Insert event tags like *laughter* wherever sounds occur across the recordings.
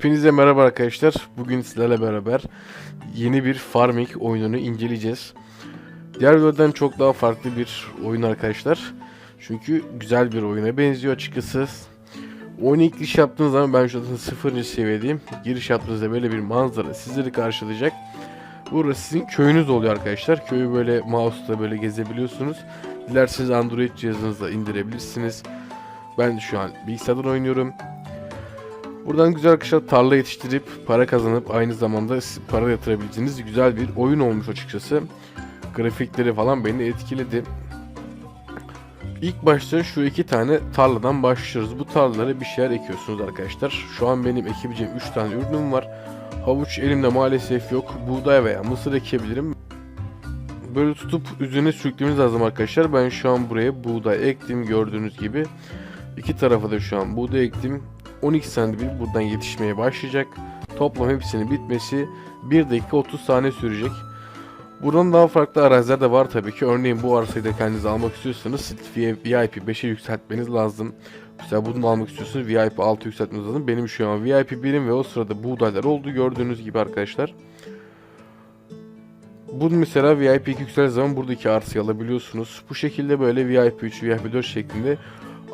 Hepinize merhaba arkadaşlar. Bugün sizlerle beraber yeni bir farming oyununu inceleyeceğiz. Diğer videodan çok daha farklı bir oyun arkadaşlar. Çünkü güzel bir oyuna benziyor açıkçası. Oyuna ilk giriş yaptığınız zaman ben şu an 0. seviyedeyim. Giriş yaptığınızda böyle bir manzara sizleri karşılayacak. Burası sizin köyünüz oluyor arkadaşlar. Köyü böyle mouse'la böyle gezebiliyorsunuz. Dilerseniz Android cihazınızla indirebilirsiniz. Ben şu an bilgisayardan oynuyorum. Buradan güzel arkadaşlar tarla yetiştirip para kazanıp aynı zamanda para yatırabileceğiniz güzel bir oyun olmuş açıkçası. Grafikleri falan beni etkiledi. İlk başta şu iki tane tarladan başlıyoruz. Bu tarlalara bir şeyler ekiyorsunuz arkadaşlar. Şu an benim ekebileceğim 3 tane ürünüm var. Havuç elimde maalesef yok. Buğday veya mısır ekebilirim. Böyle tutup üzerine sürüklemeniz lazım arkadaşlar. Ben şu an buraya buğday ektim gördüğünüz gibi. İki tarafa da şu an buğday ektim. 12 santim bir buradan yetişmeye başlayacak. Toplam hepsinin bitmesi 1 dakika 30 saniye sürecek. Buradan daha farklı araziler de var tabii ki. Örneğin bu arsayı da kendinize almak istiyorsanız VIP 5'e yükseltmeniz lazım. Mesela bunu almak istiyorsanız VIP 6 yükseltmeniz lazım. Benim şu an VIP 1'im ve o sırada buğdaylar oldu gördüğünüz gibi arkadaşlar. Bunu mesela VIP 2 yükseldiği zaman buradaki arsayı alabiliyorsunuz. Bu şekilde böyle VIP 3, VIP 4 şeklinde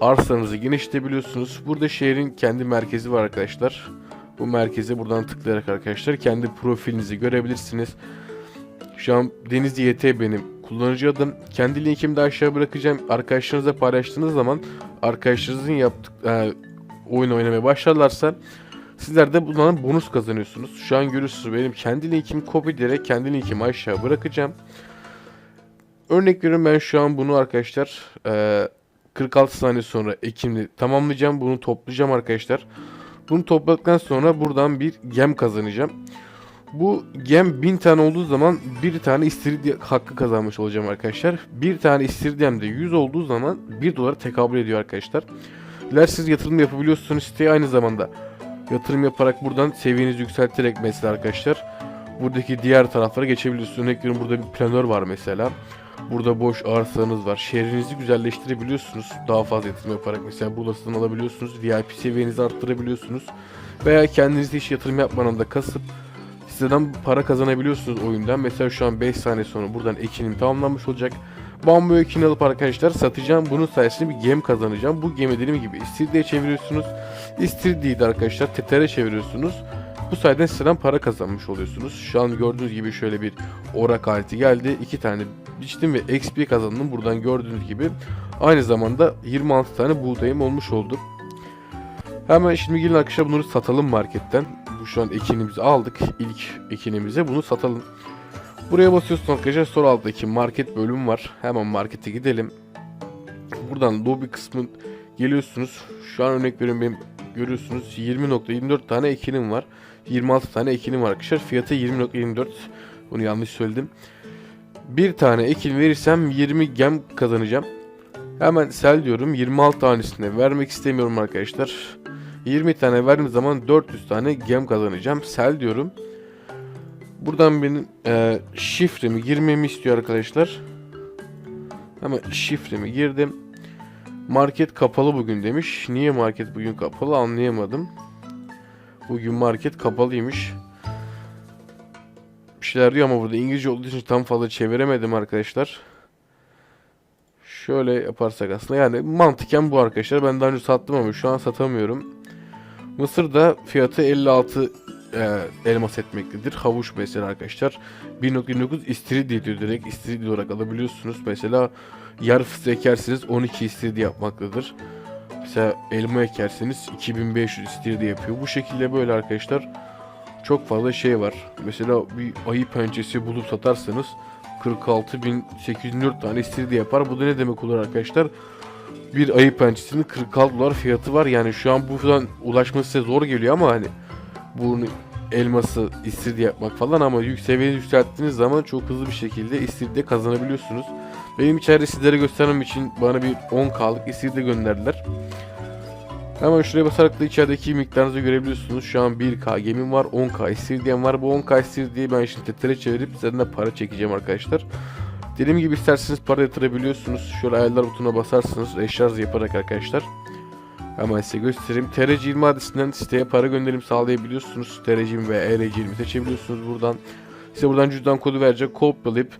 arsanızı genişletebiliyorsunuz. Burada şehrin kendi merkezi var arkadaşlar. Bu merkeze buradan tıklayarak arkadaşlar kendi profilinizi görebilirsiniz. Şu an Deniz YT benim kullanıcı adım. Kendi linkimi de aşağı bırakacağım. Arkadaşlarınızla paylaştığınız zaman arkadaşlarınızın yaptık e, oyun oynamaya başlarlarsa sizler de bundan bonus kazanıyorsunuz. Şu an görüyorsunuz benim kendi linkimi kopyalayarak kendi linkimi aşağı bırakacağım. Örnek veriyorum ben şu an bunu arkadaşlar e, 46 saniye sonra ekimli tamamlayacağım. Bunu toplayacağım arkadaşlar. Bunu topladıktan sonra buradan bir gem kazanacağım. Bu gem 1000 tane olduğu zaman bir tane istiridye hakkı kazanmış olacağım arkadaşlar. Bir tane istiridyem de 100 olduğu zaman 1 dolara tekabül ediyor arkadaşlar. Dilerseniz yatırım yapabiliyorsunuz siteye aynı zamanda. Yatırım yaparak buradan seviyenizi yükselterek mesela arkadaşlar. Buradaki diğer taraflara geçebiliyorsunuz. Örnek burada bir planör var mesela. Burada boş arsanız var. Şehrinizi güzelleştirebiliyorsunuz. Daha fazla yatırım yaparak mesela burasından alabiliyorsunuz. VIP seviyenizi arttırabiliyorsunuz. Veya kendiniz hiç yatırım yapmadan da kasıp siteden para kazanabiliyorsunuz oyundan. Mesela şu an 5 saniye sonra buradan ekinim tamamlanmış olacak. Bambu ekini alıp arkadaşlar satacağım. Bunun sayesinde bir gem kazanacağım. Bu gemi dediğim gibi istiridye çeviriyorsunuz. İstiridyeyi de arkadaşlar tetere çeviriyorsunuz. Bu sayede siteden para kazanmış oluyorsunuz. Şu an gördüğünüz gibi şöyle bir orak aleti geldi. İki tane biçtim ve XP kazandım. Buradan gördüğünüz gibi aynı zamanda 26 tane buğdayım olmuş oldu. Hemen şimdi gelin arkadaşlar bunları satalım marketten. Bu şu an ekinimizi aldık. İlk ekinimize bunu satalım. Buraya basıyorsunuz arkadaşlar. Sonra alttaki market bölümü var. Hemen markete gidelim. Buradan lobby kısmı geliyorsunuz. Şu an örnek veriyorum benim görüyorsunuz 20.24 tane ekinim var. 26 tane ekinim var arkadaşlar. Fiyatı 20.24. Bunu yanlış söyledim. Bir tane ekin verirsem 20 gem kazanacağım. Hemen sel diyorum. 26 tanesine vermek istemiyorum arkadaşlar. 20 tane verdiğim zaman 400 tane gem kazanacağım. Sel diyorum. Buradan benim e, şifremi girmemi istiyor arkadaşlar. Hemen şifremi girdim. Market kapalı bugün demiş. Niye market bugün kapalı anlayamadım. Bugün market kapalıymış. Bir şeyler diyor ama burada İngilizce olduğu için tam fazla çeviremedim arkadaşlar. Şöyle yaparsak aslında yani mantıken bu arkadaşlar. Ben daha önce sattım ama şu an satamıyorum. Mısır'da fiyatı 56 e, elmas etmektedir. Havuç mesela arkadaşlar. 1.29 istiridye diyor direkt. İstiridye olarak alabiliyorsunuz. Mesela yer fıstığı ekerseniz 12 istiridye yapmaktadır. Mesela elma ekerseniz 2500 istiridye yapıyor. Bu şekilde böyle arkadaşlar çok fazla şey var. Mesela bir ayı pençesi bulup satarsanız 46.804 tane istiridye yapar. Bu da ne demek olur arkadaşlar? Bir ayı pençesinin 46 dolar fiyatı var. Yani şu an bu falan ulaşması zor geliyor ama hani bunu elması istiridye yapmak falan ama yük seviyeyi yükselttiğiniz zaman çok hızlı bir şekilde istiridye kazanabiliyorsunuz. Benim içeride sizlere göstermem için bana bir 10k'lık istiridye gönderdiler. Hemen şuraya basarak da içerideki miktarınızı görebiliyorsunuz. Şu an 1K gemim var, 10K istiridyem var. Bu 10K istiridyeyi ben şimdi tetere çevirip sizden de para çekeceğim arkadaşlar. Dediğim gibi isterseniz para yatırabiliyorsunuz. Şöyle ayarlar butonuna basarsınız. Eşarj yaparak arkadaşlar. Hemen size göstereyim. TRC20 adresinden siteye para gönderim sağlayabiliyorsunuz. TRC20 ve ERC20 seçebiliyorsunuz buradan. Size buradan cüzdan kodu verecek. Kopyalayıp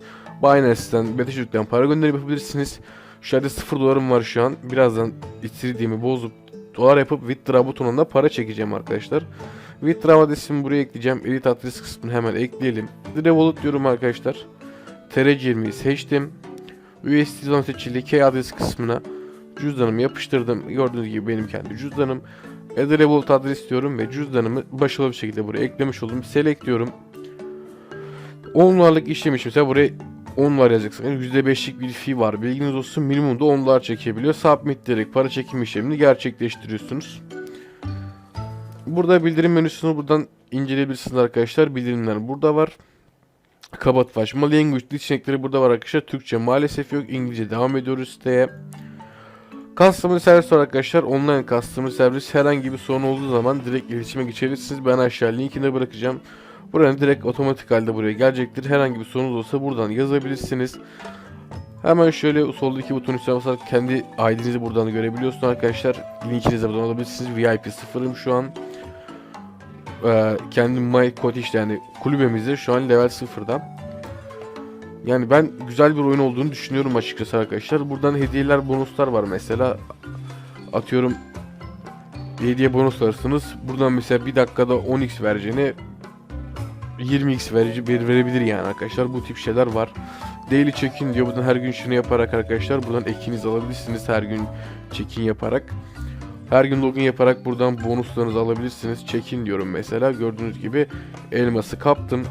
Binance'den, Betashirt'ten para gönderim yapabilirsiniz. Şu anda 0 dolarım var şu an. Birazdan istediğimi bozup dolar yapıp withdraw butonuna para çekeceğim arkadaşlar. Withdraw adresimi buraya ekleyeceğim. Edit adres kısmını hemen ekleyelim. Revolut diyorum arkadaşlar. TRC20'yi seçtim. USD zone seçili K adres kısmına cüzdanımı yapıştırdım. Gördüğünüz gibi benim kendi cüzdanım. Add Revolut adres diyorum ve cüzdanımı başarılı bir şekilde buraya eklemiş oldum. Select diyorum. 10 dolarlık işlem için buraya 10 dolar yazacaksınız. Yani %5'lik bir fee var. Bilginiz olsun minimumda 10 dolar çekebiliyor. Submit diyerek para çekim işlemini gerçekleştiriyorsunuz. Burada bildirim menüsünü buradan inceleyebilirsiniz arkadaşlar. Bildirimler burada var. Kapatılaşma language dil seçenekleri burada var arkadaşlar. Türkçe maalesef yok. İngilizce devam ediyoruz siteye. Customer Service var arkadaşlar. Online Customer Service herhangi bir sorun olduğu zaman direkt iletişime geçebilirsiniz. Ben aşağı linkini bırakacağım. Buranın direkt otomatik halde buraya gelecektir. Herhangi bir sorunuz olsa buradan yazabilirsiniz. Hemen şöyle soldaki buton üstüne basarak kendi ID'nizi buradan görebiliyorsunuz arkadaşlar. Linkinizi buradan alabilirsiniz. VIP sıfırım şu an. Ee, kendi My Cottage yani kulübemizde şu an level sıfırda. Yani ben güzel bir oyun olduğunu düşünüyorum açıkçası arkadaşlar. Buradan hediyeler, bonuslar var mesela. Atıyorum hediye bonus alırsınız. Buradan mesela bir dakikada 10x vereceğine 20x verici bir verebilir yani arkadaşlar. Bu tip şeyler var. Daily check-in diyor. Buradan her gün şunu yaparak arkadaşlar buradan ekinizi alabilirsiniz her gün check-in yaparak. Her gün login yaparak buradan bonuslarınızı alabilirsiniz. Check-in diyorum mesela. Gördüğünüz gibi elması kaptım.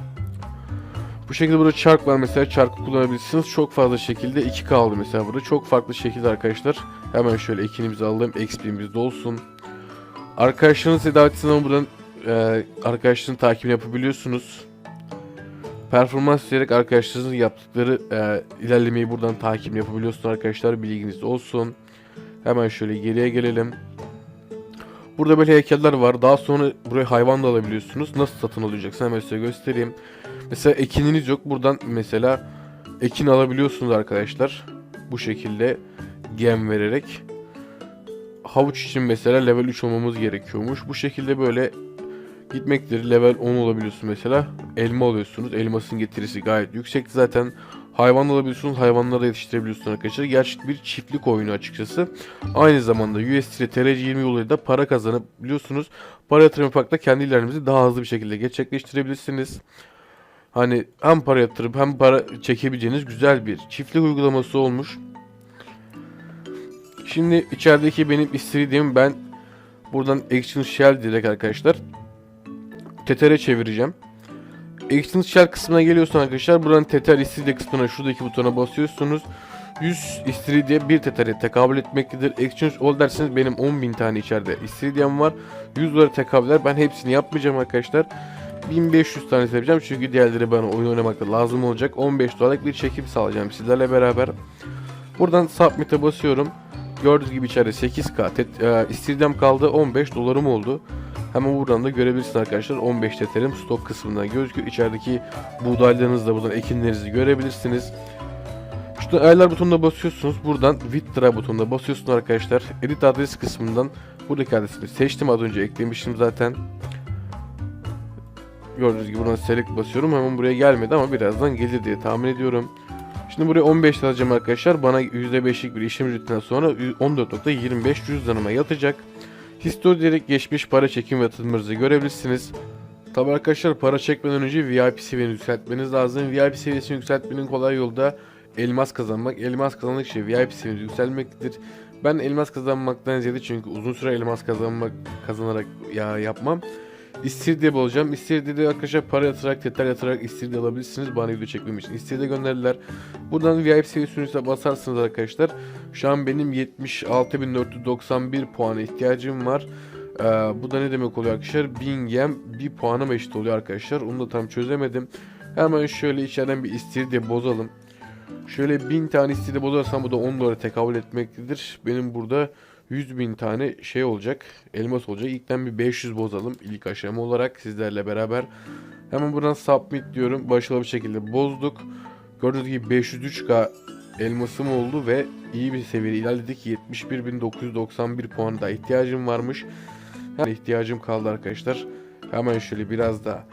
Bu şekilde burada çark var mesela çarkı kullanabilirsiniz. Çok fazla şekilde 2 kaldı mesela burada. Çok farklı şekilde arkadaşlar. Hemen şöyle ekinimizi alalım. XP'miz de olsun. Arkadaşlarınız davetisinden buradan e, arkadaşların takibini yapabiliyorsunuz. Performans diyerek arkadaşlarınızın yaptıkları e, ilerlemeyi buradan takip yapabiliyorsunuz arkadaşlar. Bilginiz olsun. Hemen şöyle geriye gelelim. Burada böyle heykeller var. Daha sonra buraya hayvan da alabiliyorsunuz. Nasıl satın alacaksın hemen size göstereyim. Mesela ekininiz yok. Buradan mesela ekin alabiliyorsunuz arkadaşlar. Bu şekilde gem vererek. Havuç için mesela level 3 olmamız gerekiyormuş. Bu şekilde böyle gitmektir. Level 10 olabiliyorsunuz mesela. Elma alıyorsunuz. Elmasın getirisi gayet yüksek zaten. Hayvan alabiliyorsunuz. Hayvanları da yetiştirebiliyorsunuz arkadaşlar. Gerçek bir çiftlik oyunu açıkçası. Aynı zamanda USD ile TRC20 yoluyla da para kazanabiliyorsunuz. Para yatırım da kendi ilerlerinizi daha hızlı bir şekilde gerçekleştirebilirsiniz. Hani hem para yatırıp hem para çekebileceğiniz güzel bir çiftlik uygulaması olmuş. Şimdi içerideki benim istediğim ben buradan Action Shell direkt arkadaşlar Tether'e çevireceğim. Action Shell kısmına geliyorsun arkadaşlar. Buradan Tether istiridye kısmına şuradaki butona basıyorsunuz. 100 istiridye bir Tether'e tekabül etmektedir. Exchange All derseniz benim 10.000 tane içeride istiridyem var. 100 dolara tekabül. Ben hepsini yapmayacağım arkadaşlar. 1500 tane yapacağım çünkü diğerleri bana oyun oynamakta lazım olacak. 15 dolarlık bir çekim sağlayacağım sizlerle beraber. Buradan Submit'e basıyorum. Gördüğünüz gibi içeride 8K tet, e, istiridyem kaldı 15 dolarım oldu. Hemen buradan da görebilirsiniz arkadaşlar 15 teterim stok kısmından gözüküyor. İçerideki buğdaylarınızı da buradan ekinlerinizi görebilirsiniz. Şurada ayarlar butonuna basıyorsunuz. Buradan withdraw butonuna basıyorsunuz arkadaşlar. Edit adres kısmından buradaki adresimi seçtim az önce eklemiştim zaten. Gördüğünüz gibi buradan select basıyorum. Hemen buraya gelmedi ama birazdan gelir diye tahmin ediyorum. Şimdi buraya 15 alacağım arkadaşlar. Bana %5'lik bir işlem ücretinden sonra 14.25 cüzdanıma yatacak. History diyerek geçmiş para çekim ve görebilirsiniz. Tabi arkadaşlar para çekmeden önce VIP seviyeni yükseltmeniz lazım. VIP seviyesini yükseltmenin kolay yolu da elmas kazanmak. Elmas kazandıkça VIP seviyeniz yükselmektedir. Ben elmas kazanmaktan ziyade çünkü uzun süre elmas kazanmak kazanarak ya yapmam. İstiridye bulacağım. İstiridye'de arkadaşlar para yatırarak, tetler yatırarak istiridye alabilirsiniz. Bana video çekmem için istiridye gönderdiler. Buradan VIP seviyesine basarsınız arkadaşlar. Şu an benim 76.491 puana ihtiyacım var. Ee, bu da ne demek oluyor arkadaşlar? 1000 gem bir puanıma eşit oluyor arkadaşlar. Onu da tam çözemedim. Hemen şöyle içeriden bir istiridye bozalım. Şöyle 1000 tane istiridye bozarsam bu da 10 dolara tekabül etmektedir. Benim burada 100 bin tane şey olacak. Elmas olacak. İlkten bir 500 bozalım. ilk aşama olarak sizlerle beraber. Hemen buradan submit diyorum. Başarılı bir şekilde bozduk. Gördüğünüz gibi 503k elmasım oldu ve iyi bir seviyede ilerledik. 71.991 puan daha ihtiyacım varmış. Yani ihtiyacım kaldı arkadaşlar. Hemen şöyle biraz daha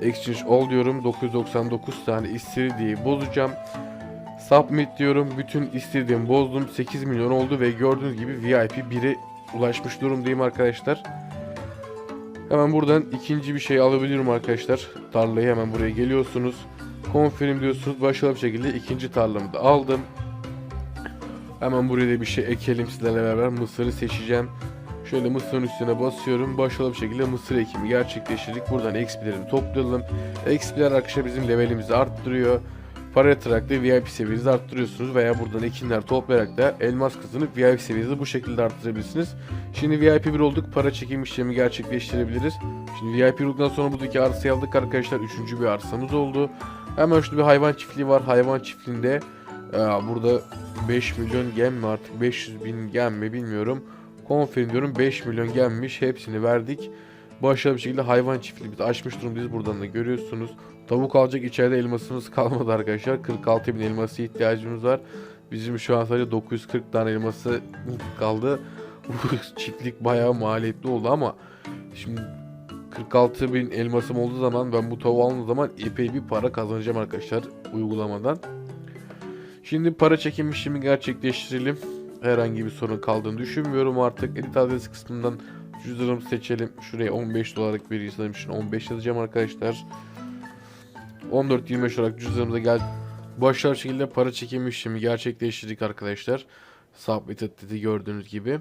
exchange all diyorum. 999 tane istediği bozacağım. Submit diyorum. Bütün istediğimi bozdum. 8 milyon oldu ve gördüğünüz gibi VIP 1'e ulaşmış durumdayım arkadaşlar. Hemen buradan ikinci bir şey alabiliyorum arkadaşlar. Tarlayı hemen buraya geliyorsunuz. Confirm diyorsunuz. Başarılı bir şekilde ikinci tarlamı da aldım. Hemen buraya da bir şey ekelim sizlerle beraber. Mısırı seçeceğim. Şöyle mısırın üstüne basıyorum. Başarılı bir şekilde mısır ekimi gerçekleştirdik. Buradan XP'lerini toplayalım. XP'ler arkadaşlar bizim levelimizi arttırıyor. Para yatarak da VIP seviyenizi arttırıyorsunuz veya buradan ekinler toplayarak da elmas kazanıp VIP seviyenizi bu şekilde arttırabilirsiniz. Şimdi VIP 1 olduk. Para çekim işlemi gerçekleştirebiliriz. Şimdi VIP 1 olduktan sonra buradaki arsayı aldık arkadaşlar. Üçüncü bir arsamız oldu. Hemen şurada bir hayvan çiftliği var. Hayvan çiftliğinde e, burada 5 milyon gem mi artık 500 bin gem mi bilmiyorum. Confirm diyorum 5 milyon gemmiş. Hepsini verdik. Başarılı bir şekilde hayvan çiftliği açmış durumdayız. Buradan da görüyorsunuz. Tavuk alacak içeride elmasımız kalmadı arkadaşlar. 46 bin elması ihtiyacımız var. Bizim şu an sadece 940 tane elması kaldı. *laughs* Çiftlik bayağı maliyetli oldu ama şimdi 46 bin elmasım olduğu zaman ben bu tavuğu aldığım zaman epey bir para kazanacağım arkadaşlar uygulamadan. Şimdi para çekim işlemi gerçekleştirelim. Herhangi bir sorun kaldığını düşünmüyorum artık. Edit adresi kısmından cüzdanımı seçelim. Şuraya 15 dolarlık bir yazalım. Şimdi 15 yazacağım arkadaşlar. 14.25 olarak cüzdanımıza gel. Başarılı şekilde para çekim işlemi gerçekleştirdik arkadaşlar. Submit dedi gördüğünüz gibi.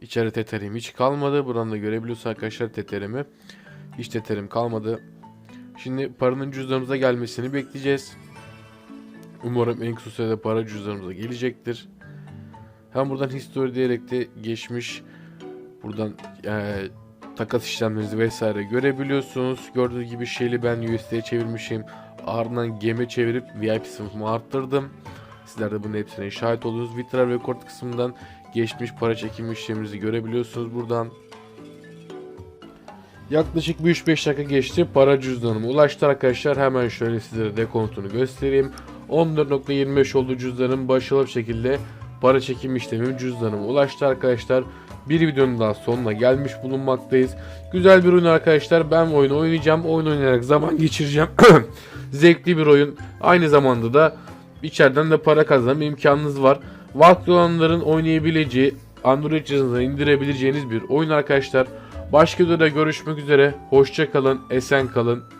İçeri teterim hiç kalmadı. Buradan da görebiliyorsunuz arkadaşlar teterimi. Hiç teterim kalmadı. Şimdi paranın cüzdanımıza gelmesini bekleyeceğiz. Umarım en kısa sürede para cüzdanımıza gelecektir. Hem buradan history diyerek de geçmiş buradan eee, takas işlemlerinizi vesaire görebiliyorsunuz. Gördüğünüz gibi şeyli ben USD'ye çevirmişim. Ardından gemi çevirip VIP sınıfımı arttırdım. Sizler de bunun hepsine şahit oldunuz. Vitral Record kısmından geçmiş para çekim işlemimizi görebiliyorsunuz buradan. Yaklaşık bir 3-5 dakika geçti. Para cüzdanıma ulaştı arkadaşlar. Hemen şöyle sizlere dekontunu göstereyim. 14.25 oldu cüzdanım. Başarılı bir şekilde para çekim işlemim cüzdanıma ulaştı arkadaşlar. Bir videonun daha sonuna gelmiş bulunmaktayız. Güzel bir oyun arkadaşlar. Ben oyunu oynayacağım. Oyun oynayarak zaman geçireceğim. *clears throat* Zevkli bir oyun. Aynı zamanda da içeriden de para kazanma imkanınız var. Vakti olanların oynayabileceği, Android cihazınıza indirebileceğiniz bir oyun arkadaşlar. Başka videoda görüşmek üzere. Hoşça kalın, esen kalın.